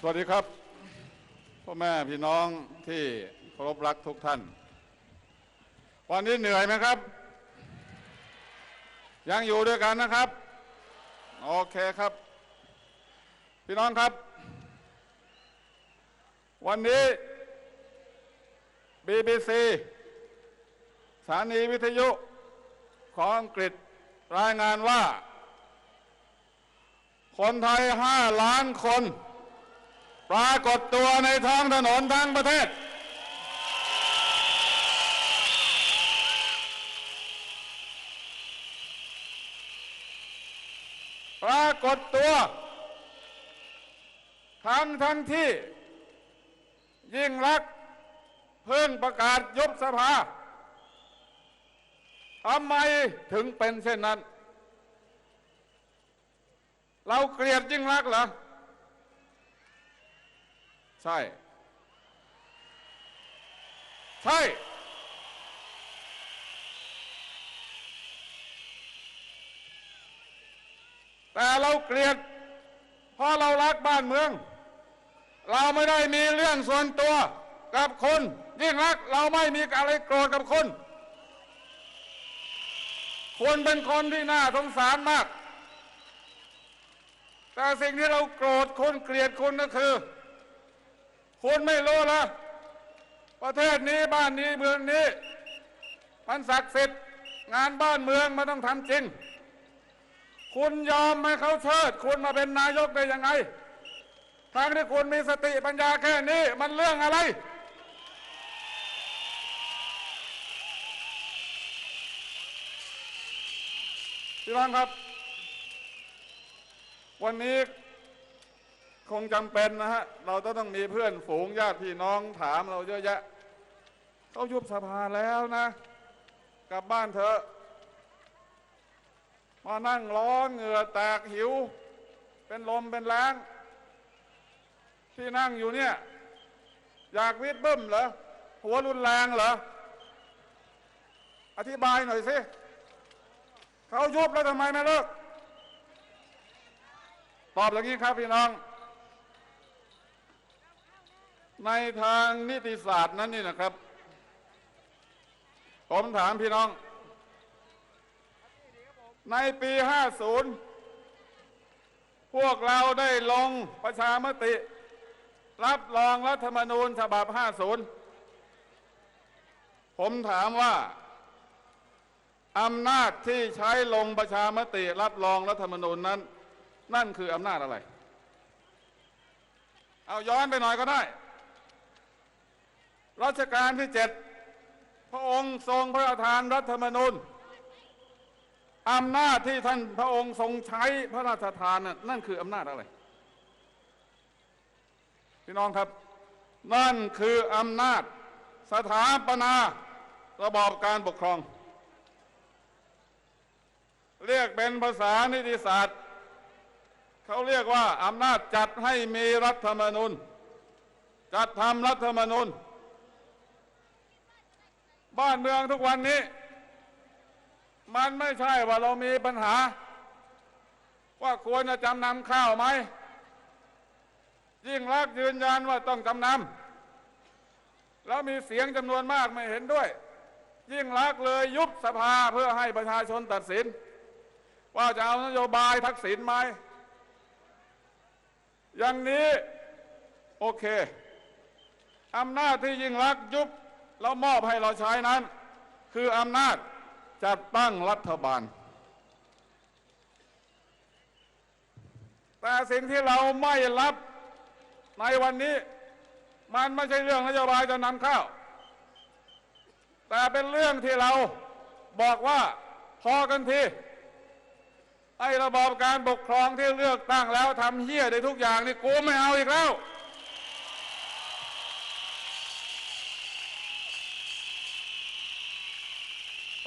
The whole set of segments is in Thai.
สวัสดีครับพ่อแม่พี่น้องที่เคารพรักทุกท่าน วันนี้เหนื่อยไหมครับ ยังอยู่ด้วยกันนะครับ โอเคครับ พี่น้องครับ วันนี้ BBC สถานีวิทยุของอังกฤษรายงานว่า คนไทย5ล้านคน ปรากฏตัวในท้องถนนทั้งประเทศ ปรากฏตัว ทั้งทั้งที่ ยิ่งรักเพิ่งประกาศยุบสภาทำไมถึงเป็นเช่นนั้น เราเกลียดยิ่งรักเหรอ ใช่ ใช่ แต่เราเกลียดเพราะเรารักบ้านเมือง เราไม่ได้มีเรื่องส่วนตัวกับคุณยิ่งรักเราไม่มีอะไรโกรธกับคุณคุณเป็นคนที่น่าสงสารมาก แต่สิ่งที่เราโกรธคุณเกลียดคุณก็คือ คุณไม่รู้เหรอประเทศนี้บ้านนี้เมืองนี้ มันศักดิ์สิทธิ์งานบ้านเมืองมันต้องทำจริง คุณยอมให้เขาเชิด คุณมาเป็นนายกได้ยังไงทางที่คุณมีสติปัญญาแค่นี้มันเรื่องอะไร พี่น้องครับ วันนี้ คงจำเป็นนะฮะ เราต้องต้องมีเพื่อนฝูงญาติพี่น้องถามเราเยอะแยะเขายุบสภาแล้วนะ กลับบ้านเถอะมานั่งร้อนเหงื่อแตกหิว เป็นลมเป็นแรงที่นั่งอยู่เนี่ย อยากวิดบึ้มเหรอ หัวรุนแรงเหรอ อธิบายหน่อยสิเขายุบแล้วทำไมไม่เลิกตอบอย่างนี้ครับพี่น้อง ในทางนิติศาสตร์นั้นนี่นะครับ ผมถามพี่น้อง ในปี 50 พวกเราได้ลงประชามติ รับรองรัฐธรรมนูญฉบับ 50 ผมถามว่าอำนาจที่ใช้ลงประชามติรับรองรัฐธรรมนูญนั้น นั่นคืออำนาจอะไร เอาย้อนไปหน่อยก็ได้ รัชกาลที่เจ็ดพระองค์ทรงพระราชทานรัฐธรรมนูญอำนาจที่ท่านพระองค์ทรงใช้พระราชทานนั่นคืออำนาจอะไร พี่น้องครับ นั่นคืออำนาจสถาปนาระบอบการปกครอง เรียกเป็นภาษานิติศาสตร์ เขาเรียกว่าอำนาจจัดให้มีรัฐธรรมนูญจัดทำรัฐธรรมนูญ บ้านเมืองทุกวันนี้ มันไม่ใช่ว่าเรามีปัญหา ว่าควรจะจำนำข้าวไหม ยิ่งรักยืนยันว่าต้องจำนำแล้วมีเสียงจำนวนมากไม่เห็นด้วย ยิ่งรักเลยยุบสภาเพื่อให้ประชาชนตัดสิน ว่าจะเอานโยบายทักษิณไหม อย่างนี้ โอเคอำนาจที่ยิ่งรักยุบ แล้วมอบให้เราใช้นั้น คืออำนาจจัดตั้งรัฐบาล แต่สิ่งที่เราไม่รับในวันนี้ มันไม่ใช่เรื่องนโยบายจะนำข้าว แต่เป็นเรื่องที่เราบอกว่าพอกันทีไอ้ระบอบการปกครองที่เลือกตั้งแล้วทำเหี้ยได้ทุกอย่างนี่กูไม่เอาอีกแล้ว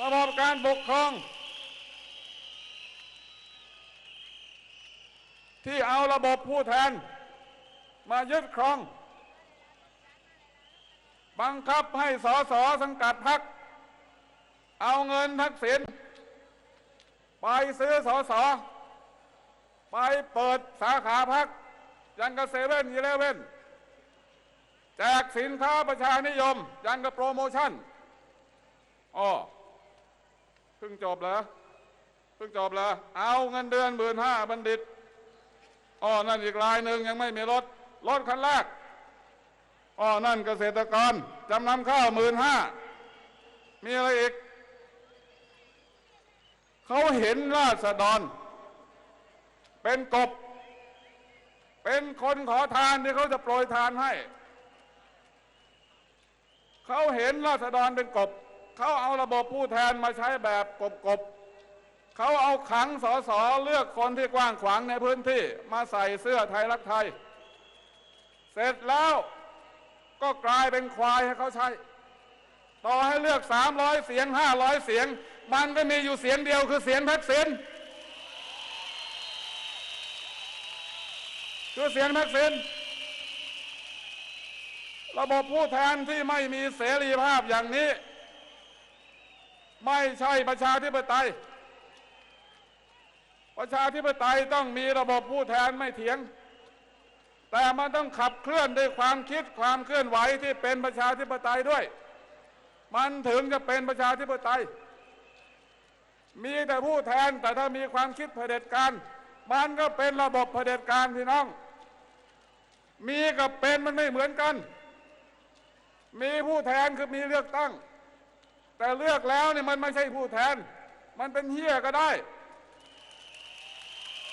ระบอบการปกครอง ที่เอาระบบผู้แทน มายึดครอง บังคับให้สอสอสังกัดพัก เอาเงินทักษิณไปซื้อสอสอไปเปิดสาขาพักยังกับเซเว่นอีเลเว่นแจกสินค้าประชานิยม ยังกับโปรโมชั่นอ๋อ เพิ่งจบเหรอเพิ่งจบเหรอเอาเงินเดือนหมื่นห้าบัณฑิตอ๋อนั่นอีกรายหนึ่งยังไม่มีรถรถคันแรกอ๋อนั่นเกษตรกรจำนำข้าวหมื่นห้ามีอะไรอีก เขาเห็นราษฎร เป็นกบ เป็นคนขอทานที่เขาจะโปรยทานให้ เขาเห็นราษฎรเป็นกบ เขาเอาระบบผู้แทนมาใช้แบบกบกบเขาเอาขังสอสอเลือกคนที่กว้างขวางในพื้นที่มาใส่เสื้อไทยรักไทย เสร็จแล้วก็กลายเป็นควายให้เขาใช้ ต่อให้เลือก 300 เสียง 500 เสียง มันก็มีอยู่เสียงเดียวคือเสียงทักษิณคือเสียงทักษิณระบบผู้แทนที่ไม่มีเสรีภาพอย่างนี้ ไม่ใช่ประชาธิปไตย ประชาธิปไตยต้องมีระบบผู้แทนไม่เถียง แต่มันต้องขับเคลื่อนด้วยความคิดความเคลื่อนไหวที่เป็นประชาธิปไตยด้วย มันถึงจะเป็นประชาธิปไตย มีแต่ผู้แทนแต่ถ้ามีความคิดเผด็จการ มันก็เป็นระบบเผด็จการพี่น้อง มีกับเป็นมันไม่เหมือนกัน มีผู้แทนคือมีเลือกตั้ง แต่เลือกแล้วเนี่ยมันไม่ใช่ผู้แทน มันเป็นเฮียก็ได้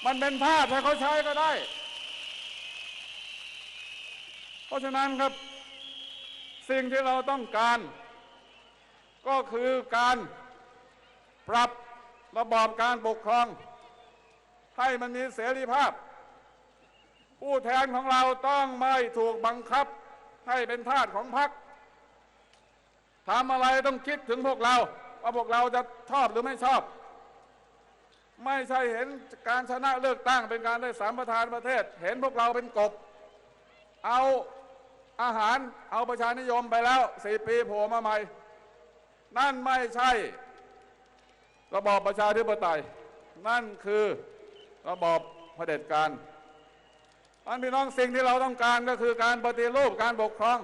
มันเป็นทาสให้เขาใช้ก็ได้ เพราะฉะนั้นครับ สิ่งที่เราต้องการ ก็คือการปรับระบอบการปกครอง ให้มันมีเสรีภาพ ผู้แทนของเราต้องไม่ถูกบังคับ ให้เป็นทาสของพรรค ทำอะไรต้องคิดถึงพวกเรา ว่าพวกเราจะชอบหรือไม่ชอบ ไม่ใช่เห็นการชนะเลือกตั้งเป็นการได้สามประธานประเทศ เห็นพวกเราเป็นกบ เอาอาหารเอาประชานิยมไปแล้วสี่ปีโผล่มาใหม่ นั่นไม่ใช่ ระบอบประชาธิปไตย นั่นคือระบอบเผด็จการอันพี่น้องสิ่งที่เราต้องการก็คือการปฏิรูปการปกครอง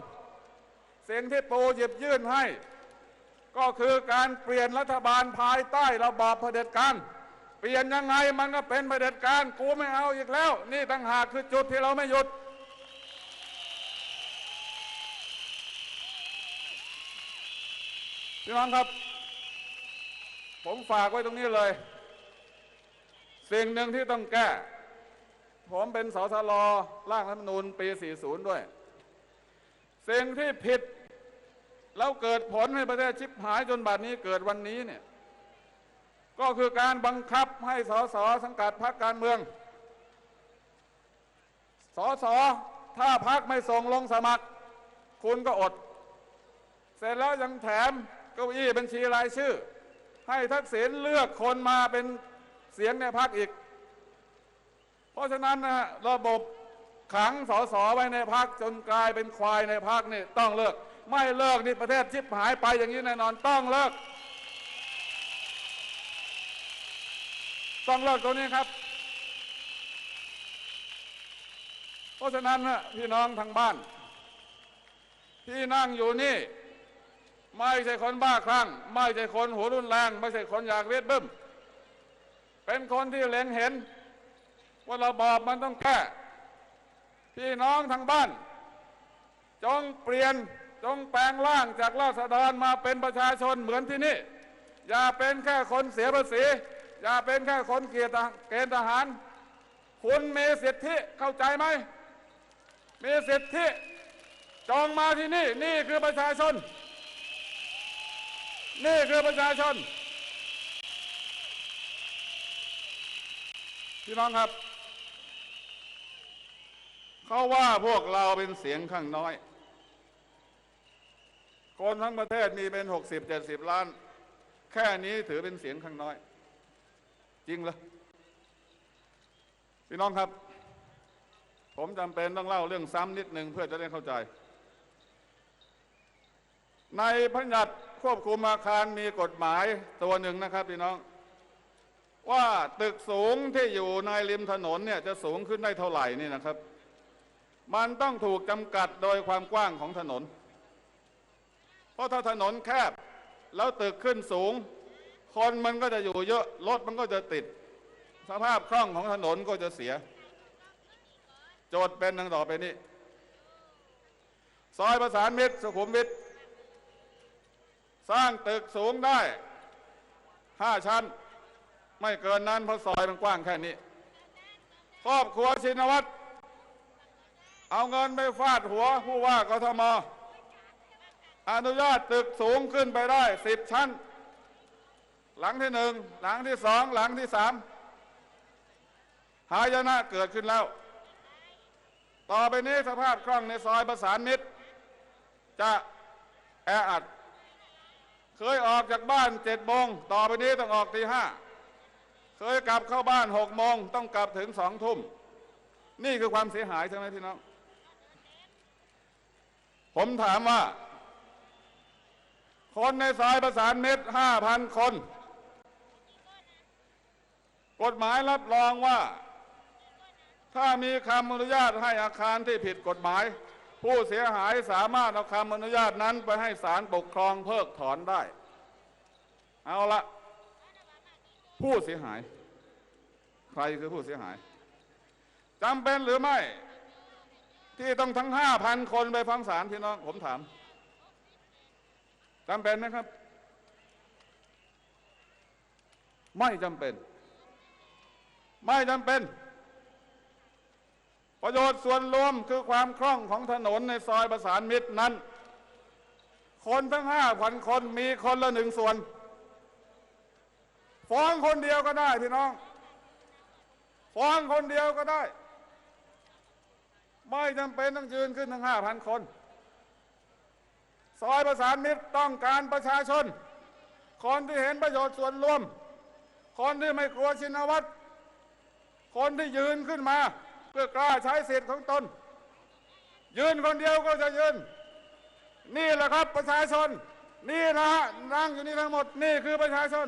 สิ่งที่ปูหยิบยื่นให้ ก็คือการเปลี่ยนรัฐบาลภายใต้ระบอบเผด็จการเปลี่ยนยังไงมันก็เป็นเผด็จการกูไม่เอาอีกแล้ว นี่ต่างหากคือจุดที่เราไม่หยุด พี่น้องครับ ผมฝากไว้ตรงนี้เลย สิ่งหนึ่งที่ต้องแก้ ผมเป็นสสลร่างรัฐมนูญปี 40 ด้วย สิ่งที่ผิด แล้วเกิดผลให้ประเทศชิบหายจนบัดนี้เกิดวันนี้เนี่ยก็คือการบังคับให้สสสังกัดพรรคการเมือง สสถ้าพรรคไม่ส่งลงสมัคร คุณก็อด เสร็จแล้วยังแถมเก้าอี้บัญชีรายชื่อ ให้ทักษิณเลือกคนมาเป็นเสียงในพรรคอีก เพราะฉะนั้นนะระบบขังสสไว้ในพรรคจนกลายเป็นควายในพรรคนี่ต้องเลิก ไม่เลิกนี่ประเทศชิบหายไปอย่างนี้แน่นอนต้องเลิก ต้องเลิกตรงนี้ครับ เพราะฉะนั้นพี่น้องทางบ้าน ที่นั่งอยู่นี่ไม่ใช่คนบ้าคลั่ง ไม่ใช่คนหัวรุนแรง ไม่ใช่คนอยากเวทบึ้ม เป็นคนที่เล็งเห็น ว่าระบอบมันต้องแก้พี่น้องทางบ้าน จงเปลี่ยน จงแปลงร่างจากราษฎรมาเป็นประชาชนเหมือนที่นี่ อย่าเป็นแค่คนเสียภาษี อย่าเป็นแค่คนเกียรติเกณฑ์ทหาร คุณมีสิทธิเข้าใจไหม มีสิทธิจองมาที่นี่ นี่คือประชาชน นี่คือประชาชน พี่น้องครับ เขาว่าพวกเราเป็นเสียงข้างน้อย คนทั้งประเทศมีเป็นหกสิบเจ็ดสิบล้าน แค่นี้ถือเป็นเสียงข้างน้อย จริงเหรอพี่น้องครับ ผมจำเป็นต้องเล่าเรื่องซ้ำนิดหนึ่งเพื่อจะได้เข้าใจ ในพระราชบัญญัติควบคุมอาคารมีกฎหมายตัวหนึ่งนะครับพี่น้อง ว่าตึกสูงที่อยู่ในริมถนนเนี่ยจะสูงขึ้นได้เท่าไหร่นี่นะครับ มันต้องถูกจำกัดโดยความกว้างของถนน เพราะถ้าถนนแคบแล้วตึกขึ้นสูง คนมันก็จะอยู่เยอะรถมันก็จะติด สภาพคล่องของถนนก็จะเสีย โจทย์เป็นดังต่อไปนี้ ซอยประสานมิตรสุขุมวิทสร้างตึกสูงได้ห้าชั้น ไม่เกินนั้นเพราะซอยมันกว้างแค่นี้ ครอบครัวชินวัตรเอาเงินไปฟาดหัวผู้ว่ากทม อนุญาตตึกสูงขึ้นไปได้สิบชั้น หลังที่หนึ่งหลังที่สองหลังที่สามหายนะเกิดขึ้นแล้ว ต่อไปนี้สภาพคล่องในซอยประสานมิตร จะแออัด เคยออกจากบ้านเจ็ดโมงต่อไปนี้ต้องออกตีห้าเคยกลับเข้าบ้านหกโมงต้องกลับถึงสองทุ่ม นี่คือความเสียหายใช่ไหมพี่น้อง ผมถามว่า คนในซอยประสานเมิตรห้าพันคน กฎหมายรับรองว่า ถ้ามีคำอนุญาตให้อาคารที่ผิดกฎหมาย ผู้เสียหายสามารถเอาคำอนุญาตนั้นไปให้ศาลปกครองเพิกถอนได้ เอาละผู้เสียหาย ใครคือผู้เสียหายจำเป็นหรือไม่ ที่ต้องทั้งห้าพันคนไปฟังศาลพี่น้องผมถาม จำเป็นไหมครับ ไม่จำเป็น ไม่จำเป็น ประโยชน์ส่วนรวมคือความคล่องของถนนในซอยประสานมิตรนั้น คนทั้งห้าพันคนมีคนละหนึ่งส่วน ฟ้องคนเดียวก็ได้พี่น้อง ฟ้องคนเดียวก็ได้ ไม่จำเป็นต้องยืนขึ้นทั้งห้าพันคน ซอยประสานมิตรต้องการประชาชน คนที่เห็นประโยชน์ส่วนรวม คนที่ไม่กลัวชินวัตรคนที่ยืนขึ้นมาเพื่อกล้าใช้สิทธิ์ของตน ยืนคนเดียวก็จะยืน นี่แหละครับประชาชน นี่นะฮะนั่งอยู่นี่ทั้งหมดนี่คือประชาชน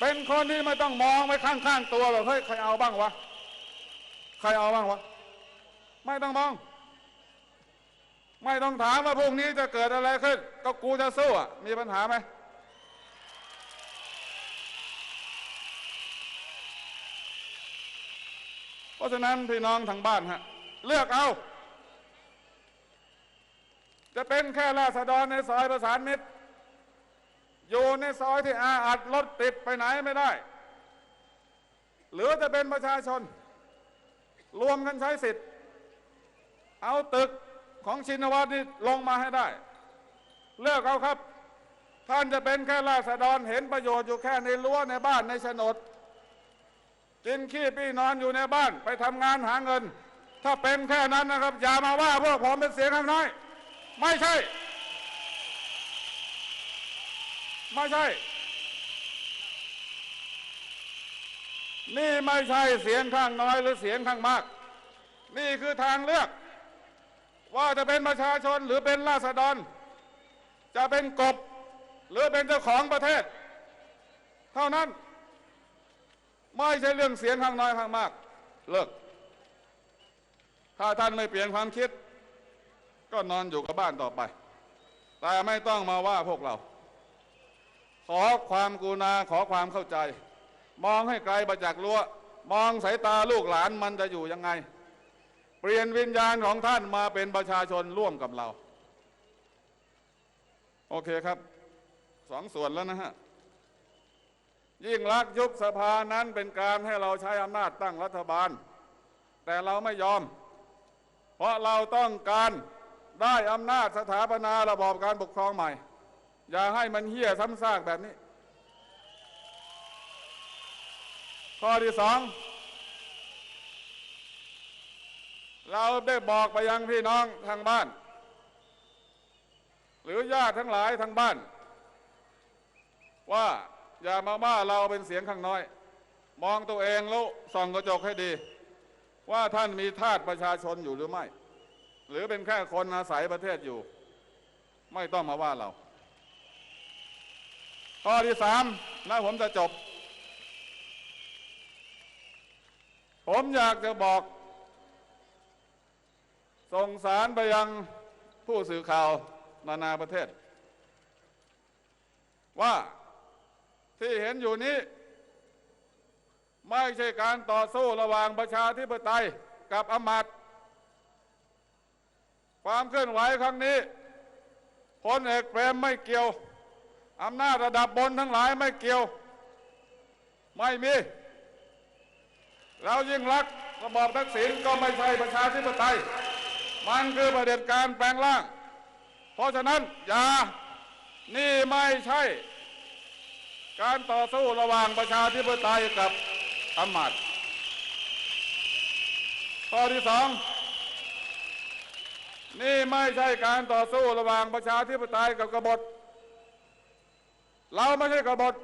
เป็นคนที่ไม่ต้องมองไปข้างๆตัวแบบเฮ้ยใครเอาบ้างวะ ใครเอาบ้างวะ ไม่ต้องมอง ไม่ต้องถามว่าพรุ่งนี้จะเกิดอะไรขึ้น ก็กูจะสู้อะ มีปัญหาไหมเพราะฉะนั้นพี่น้องทางบ้านฮะ เลือกเอา จะเป็นแค่ราษฎรในซอยประสานมิตร อยู่ในซอยที่อาอัดรถติดไปไหนไม่ได้ หรือจะเป็นประชาชน รวมกันใช้สิทธิ์ เอาตึกของชินวัตรนี่ลงมาให้ได้ เลือกเอาครับ ท่านจะเป็นแค่ราษฎรเห็นประโยชน์อยู่แค่ในรั้วในบ้านในโฉนดกินขี้ปี้นอนอยู่ในบ้านไปทำงานหาเงิน ถ้าเป็นแค่นั้นนะครับ อย่ามาว่าพวกผมเป็นเสียงข้างน้อย ไม่ใช่ ไม่ใช่ นี่ไม่ใช่เสียงข้างน้อยหรือเสียงข้างมาก นี่คือทางเลือก ว่าจะเป็นประชาชนหรือเป็นราษฎร จะเป็นกบ หรือเป็นเจ้าของประเทศ เท่านั้น ไม่ใช่เรื่องเสียงข้างน้อยข้างมาก เลิก ถ้าท่านไม่เปลี่ยนความคิด ก็นอนอยู่กับบ้านต่อไป แต่ไม่ต้องมาว่าพวกเรา ขอความกรุณาขอความเข้าใจ มองให้ไกลประจักรั้วมองสายตาลูกหลานมันจะอยู่ยังไง เปลี่ยนวิญญาณของท่านมาเป็นประชาชนร่วมกับเรา โอเคครับสองส่วนแล้วนะฮะ ยิ่งรักยุบสภานั้นเป็นการให้เราใช้อำนาจตั้งรัฐบาล แต่เราไม่ยอม เพราะเราต้องการได้อำนาจสถาปนาระบอบการปกครองใหม่ อย่าให้มันเหี้ยซ้ำซากแบบนี้ ข้อที่สอง เราได้บอกไปยังพี่น้องทางบ้าน หรือญาติทั้งหลายทางบ้าน ว่าอย่ามาว่าเราเป็นเสียงข้างน้อย มองตัวเองแล้วส่องกระจกให้ดี ว่าท่านมีทาสประชาชนอยู่หรือไม่ หรือเป็นแค่คนอาศัยประเทศอยู่ ไม่ต้องมาว่าเรา ข้อที่สามแล้วผมจะจบ ผมอยากจะบอก ส่งสารไปยังผู้สื่อข่าวนานาประเทศ ว่าที่เห็นอยู่นี้ ไม่ใช่การต่อสู้ระหว่างประชาธิปไตยกับอมาตย์ความเคลื่อนไหวครั้งนี้พลเอกเปรมไม่เกี่ยวอำนาจระดับบนทั้งหลายไม่เกี่ยว ไม่มี เรายิ่งรักระบอบทักษิณก็ไม่ใช่ประชาธิปไตย มันคือประเด็จการแปลงร่าง เพราะฉะนั้นอย่านี่ไม่ใช่ การต่อสู้ระหว่างประชาธิปไตยกับอำมาตย์ข้อที่สองนี่ไม่ใช่การต่อสู้ระหว่างประชาธิปไตยกับกบฏ เราไม่ใช่กบฏ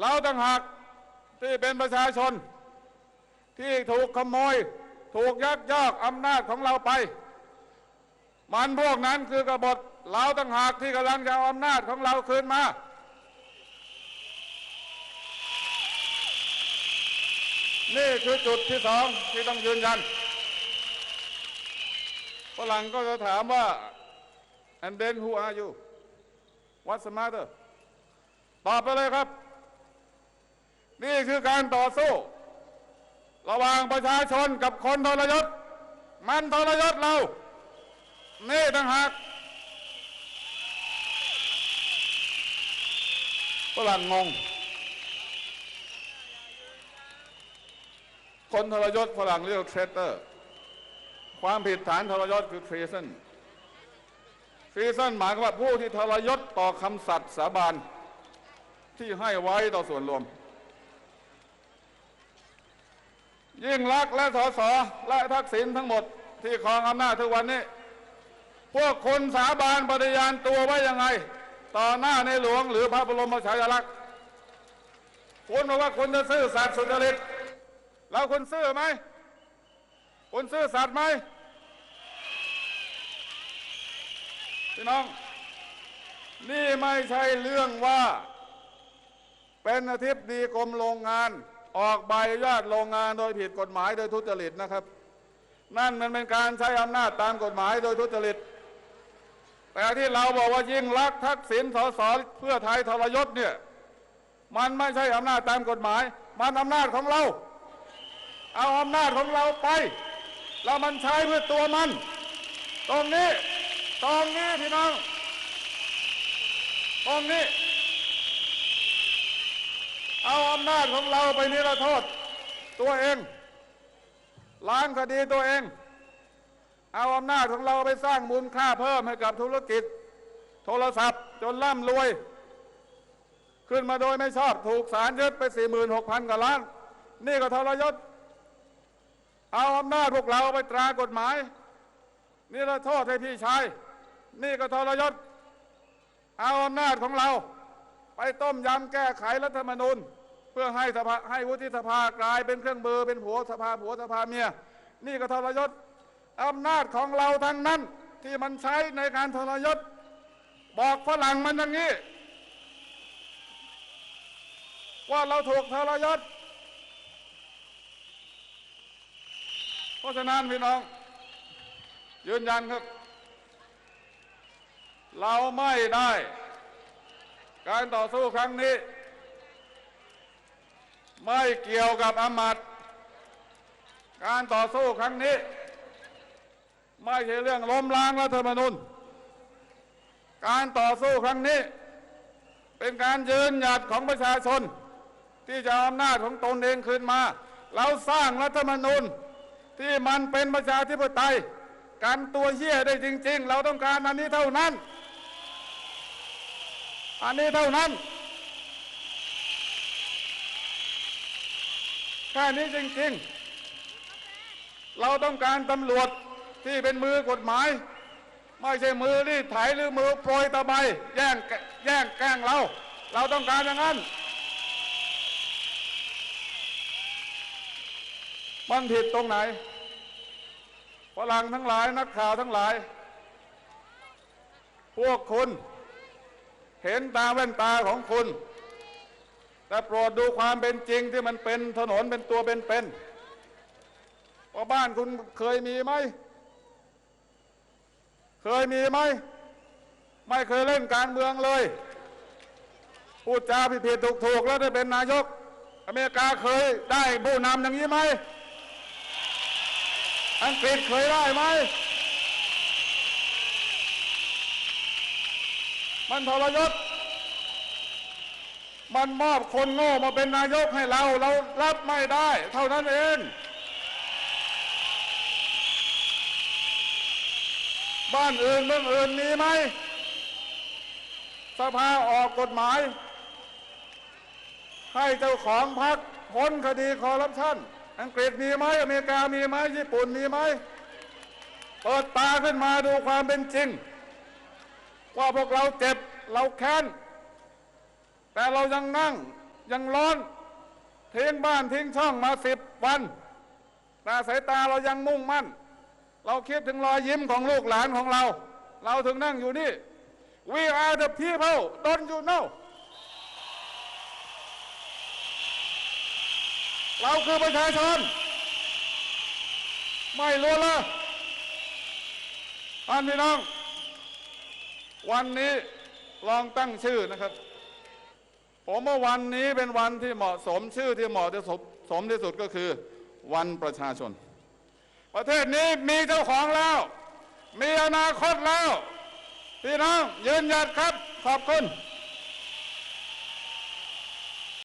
เราต่างหากที่เป็นประชาชน ที่ถูกขโมย ถูกยักยอกอำนาจของเราไป มันพวกนั้นคือกบฏเราต่างหากที่กำลังจะเอาอำนาจของเราคืนมา นี่คือจุดที่สองที่ต้องยืนยันฝรั่งก็จะถามว่า and then who are you what's the matter ตอบไปเลยครับ นี่คือการต่อสู้ ระหว่างประชาชนกับคนทรยศ มันทรยศเรา นี่ต่างหากฝรั่งงง คนทรยศฝรั่งเรียกเทรเตอร์ ความผิดฐานทรยศคือ treason treason หมายว่าผู้ที่ทรยศต่อคำสัตย์สาบานที่ให้ไว้ต่อส่วนรวม ยิ่งรักษณ์และสสและทักษิณทั้งหมดที่ครองอำนาจทุกวันนี้ พวกคนสาบานปฏิญาณตัวไว้ยังไง ต่อหน้าในหลวงหรือพระบรมฉายาลักษณ์คุณบอกว่าคุณจะซื่อสัตย์สุจริตแล้วคุณซื่อไหมคุณซื่อสัตย์ไหมพี่น้อง นี่ไม่ใช่เรื่องว่า เป็นอาทิตย์ดีกรมโรงงาน ออกใบอนุญาตโรงงานโดยผิดกฎหมายโดยทุจริตนะครับ นั่นมันเป็นการใช้อำนาจตามกฎหมายโดยทุจริต แต่ที่เราบอกว่ายิ่งรักทักษิณสสเพื่อไทยทรยศเนี่ยมันไม่ใช่อำนาจตามกฎหมาย มันอำนาจของเรา เอาอำนาจของเราไป แล้วมันใช้เพื่อตัวมัน ตรงนี้ ตรงนี้พี่น้อง ตรงนี้ เอาอำนาจของเราไปนิรโทษ ตัวเอง ล้างคดีตัวเอง เอาอำนาจของเราไปสร้างมูลค่าเพิ่มให้กับธุรกิจ โทรศัพท์จนร่ำรวย ขึ้นมาโดยไม่ชอบถูกศาลยึดไปสี่หมื่นหกพันกว่าล้าน นี่ก็ทรยศ เอาอำนาจพวกเราไปตรากฎหมาย นี่เราโทษให้พี่ชาย นี่ก็ทรยศ เอาอำนาจของเรา ไปต้มยำแก้ไขรัฐธรรมนูญ เพื่อให้สภาให้วุฒิสภากลายเป็นเครื่องมือเป็นผัวสภาผัวสภาเมีย นี่ก็ทรยศอำนาจของเราทั้งนั้นที่มันใช้ในการทรยศ บอกฝรั่งมันอย่างนี้ ว่าเราถูกทรยศเพราะฉะนั้นพี่น้อง ยืนยันครับ เราไม่ได้ การต่อสู้ครั้งนี้ ไม่เกี่ยวกับอำมาตย์การต่อสู้ครั้งนี้ ไม่ใช่เรื่องล้มล้างรัฐธรรมนูญการต่อสู้ครั้งนี้ เป็นการยืนหยัดของประชาชน ที่จะเอาอำนาจของตนเองคืนมา เราสร้างรัฐธรรมนูญที่มันเป็นประชาธิปไตยกันตัวเหี้ยได้จริง ๆ เราต้องการอันนี้เท่านั้น อันนี้เท่านั้นแค่นี้จริงๆ เราต้องการตำรวจที่เป็นมือกฎหมาย ไม่ใช่มือรีดไถหรือมือโปรยตะไบแย่งแย่งแกล้งเรา เราต้องการอย่างนั้น มันผิดตรงไหนฝรั่งทั้งหลายนักข่าวทั้งหลาย พวกคุณ เห็นตาแว่นตาของคุณ แต่โปรดดูความเป็นจริงที่มันเป็นถนนเป็นตัวเป็นๆว่าบ้านคุณเคยมีไหม เคยมีไหม ไม่เคยเล่นการเมืองเลย พูดจาผิดๆถูกๆแล้วได้เป็นนายก อเมริกาเคยได้ผู้นำอย่างนี้ไหม อังกฤษเคยได้ไหม มันทรยศ มันมอบคนโง่มาเป็นนายกให้เรา เรารับไม่ได้ เท่านั้นเอง บ้านอื่นเมืองอื่นมีไหม สภาออกกฎหมาย ให้เจ้าของพรรคพ้นคดีคอร์รัปชันอังกฤษมีไหมอเมริกามีไหมญี่ปุ่นมีไหมเปิดตาขึ้นมาดูความเป็นจริง ว่าพวกเราเจ็บเราแค้น แต่เรายังนั่งยังร้อนทิ้งบ้านทิ้งช่องมาสิบวันแต่สายตาเรายังมุ่งมั่น เราคิดถึงรอยยิ้มของลูกหลานของเรา เราถึงนั่งอยู่นี่ we are the people don't you know เราคือประชาชน ไม่รู้เลยท่านพี่น้อง วันนี้ลองตั้งชื่อนะครับ ผมว่าวันนี้เป็นวันที่เหมาะสมชื่อที่เหมาะที่สมสมที่สุดก็คือ วันประชาชน ประเทศนี้มีเจ้าของแล้ว มีอนาคตแล้วพี่น้องยืนหยัดครับขอบคุณ